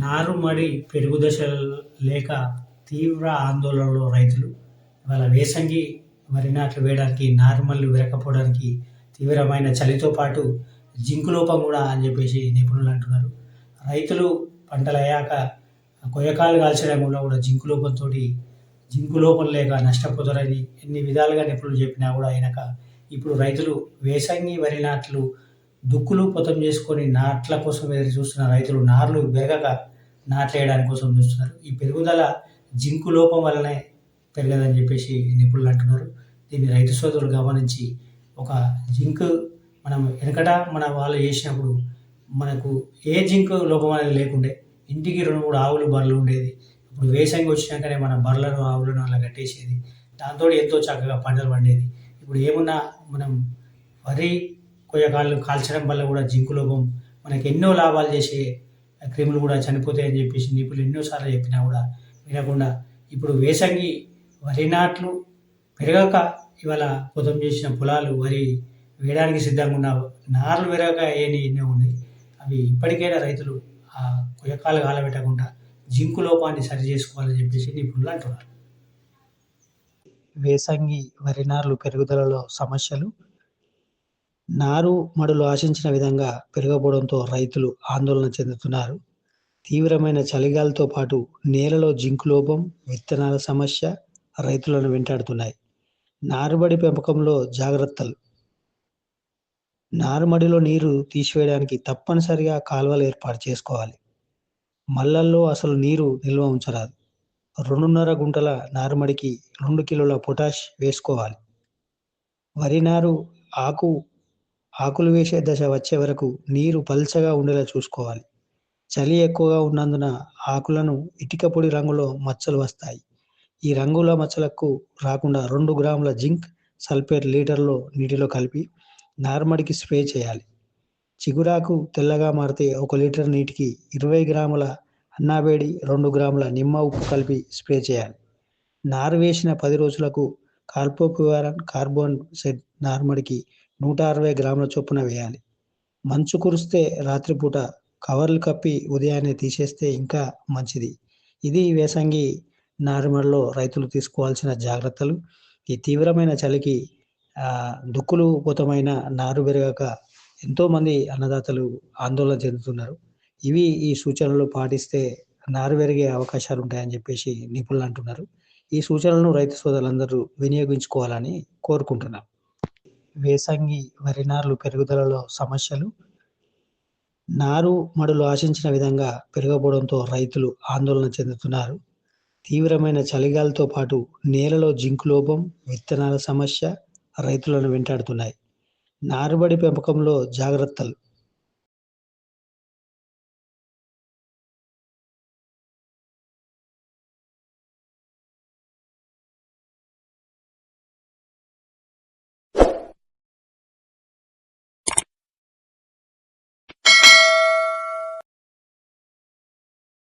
నారుమడి పెరుగుదశ లేక తీవ్ర ఆందోళనలో రైతులు ఇవాళ వేసంగి వరి నాట్లు వేయడానికి నారుమల్లు విరకపోవడానికి తీవ్రమైన చలితో పాటు జింకు లోపం కూడా అని చెప్పేసి నిపుణులు అంటున్నారు. రైతులు పంటలు అయ్యాక కొయ్యకాలు కాల్చడం వల్ల కూడా జింకు లోపంతో జింకు లోపం లేక నష్టపోతారని ఎన్ని విధాలుగా నిపుణులు చెప్పినా కూడా అయినాక ఇప్పుడు రైతులు వేసంగి వరి నాట్లు దుక్కులు పొతం చేసుకొని నాట్ల కోసం ఎదురు చూస్తున్న రైతులు నార్లు పెరగక నాట్లు కోసం చూస్తున్నారు. ఈ పెరుగుదల జింకు లోపం వల్లనే పెరగదని చెప్పేసి నిపుణులు అంటున్నారు. దీన్ని రైతు సోదరులు గమనించి ఒక జింక్ మనం వెనకట మన వాళ్ళు చేసినప్పుడు మనకు ఏ జింక్ లోపం అనేది లేకుండే ఇంటికి రెండు మూడు ఆవులు బర్రెలు ఉండేది. ఇప్పుడు వేసంగి వచ్చినాకనే మన బర్రెలను ఆవులను అలా కట్టేసేది. దాంతో ఎంతో చక్కగా పంటలు పండేది. ఇప్పుడు ఏమున్నా మనం వరి కొయ్యకాళ్ళు కాల్చడం వల్ల కూడా జింకు లోపం మనకి ఎన్నో లాభాలు చేసే క్రిములు కూడా చనిపోతాయని చెప్పేసి నిపుణులు ఎన్నోసార్లు చెప్పినా కూడా వినకుండా ఇప్పుడు వేసంగి వరి నాట్లు పెరగక ఇవాళ పొతం చేసిన పొలాలు వరి వేయడానికి సిద్ధంగా ఉన్న నార్లు పెరగక ఏని ఎన్నో ఉన్నాయి. అవి ఇప్పటికైనా రైతులు ఆ కొయ్యకాలు కాలబెట్టకుండా జింకు లోపాన్ని సరి చేసుకోవాలని చెప్పేసి నిపుణులు అంటున్నారు. వేసంగి వరి నార్లు పెరుగుదలలో సమస్యలు నారు మడులు ఆశించిన విధంగా పెరగపోవడంతో రైతులు ఆందోళన చెందుతున్నారు. తీవ్రమైన చలిగాలితో పాటు నేలలో జింకు లోపం విత్తనాల సమస్య రైతులను వెంటాడుతున్నాయి. నారుబడి పెంపకంలో జాగ్రత్తలు. నారుమడిలో నీరు తీసివేయడానికి తప్పనిసరిగా కాలువలు ఏర్పాటు చేసుకోవాలి. మల్లల్లో అసలు నీరు నిల్వ ఉంచరాదు. రెండున్నర గుంటల నారుమడికి రెండు కిలోల పొటాష్ వేసుకోవాలి. వరి నారు ఆకు ఆకులు వేసే దశ వచ్చే వరకు నీరు పల్చగా ఉండేలా చూసుకోవాలి. చలి ఎక్కువగా ఉన్నందున ఆకులను ఇటుక పొడి రంగులో మచ్చలు వస్తాయి. ఈ రంగుల మచ్చలకు రాకుండా రెండు గ్రాముల జింక్ సల్ఫేట్ లీటర్లో నీటిలో కలిపి నార్మడికి స్ప్రే చేయాలి. చిగురాకు తెల్లగా మారితే ఒక లీటర్ నీటికి ఇరవై గ్రాముల అన్నాబేడి రెండు గ్రాముల నిమ్మ ఉప్పు కలిపి స్ప్రే చేయాలి. నారు వేసిన పది రోజులకు కార్పోపివారన్ కార్బోన్ సెట్ నార్మడికి నూట అరవై గ్రాముల చొప్పున వేయాలి. మంచు కురిస్తే రాత్రిపూట కవర్లు కప్పి ఉదయాన్నే తీసేస్తే ఇంకా మంచిది. ఇది వేసంగి నారుమడిలో రైతులు తీసుకోవాల్సిన జాగ్రత్తలు. ఈ తీవ్రమైన చలికి దుక్కులు పోతమైన నారు పెరగక ఎంతోమంది అన్నదాతలు ఆందోళన చెందుతున్నారు. ఇవి ఈ సూచనలు పాటిస్తే నారు పెరిగే అవకాశాలు ఉంటాయని చెప్పేసి నిపుణులు అంటున్నారు. ఈ సూచనలను రైతు సోదరులందరూ వినియోగించుకోవాలని కోరుకుంటున్నాం. వేసంగి వరి నార్లు పెరుగుదలలో సమస్యలు. నారు మడులు ఆశించిన విధంగా పెరగబోవడంతో రైతులు ఆందోళన చెందుతున్నారు. తీవ్రమైన చలిగాలతో పాటు నేలలో జింకు లోపం విత్తనాల సమస్య రైతులను వెంటాడుతున్నాయి. నారుబడి పెంపకంలో జాగ్రత్తలు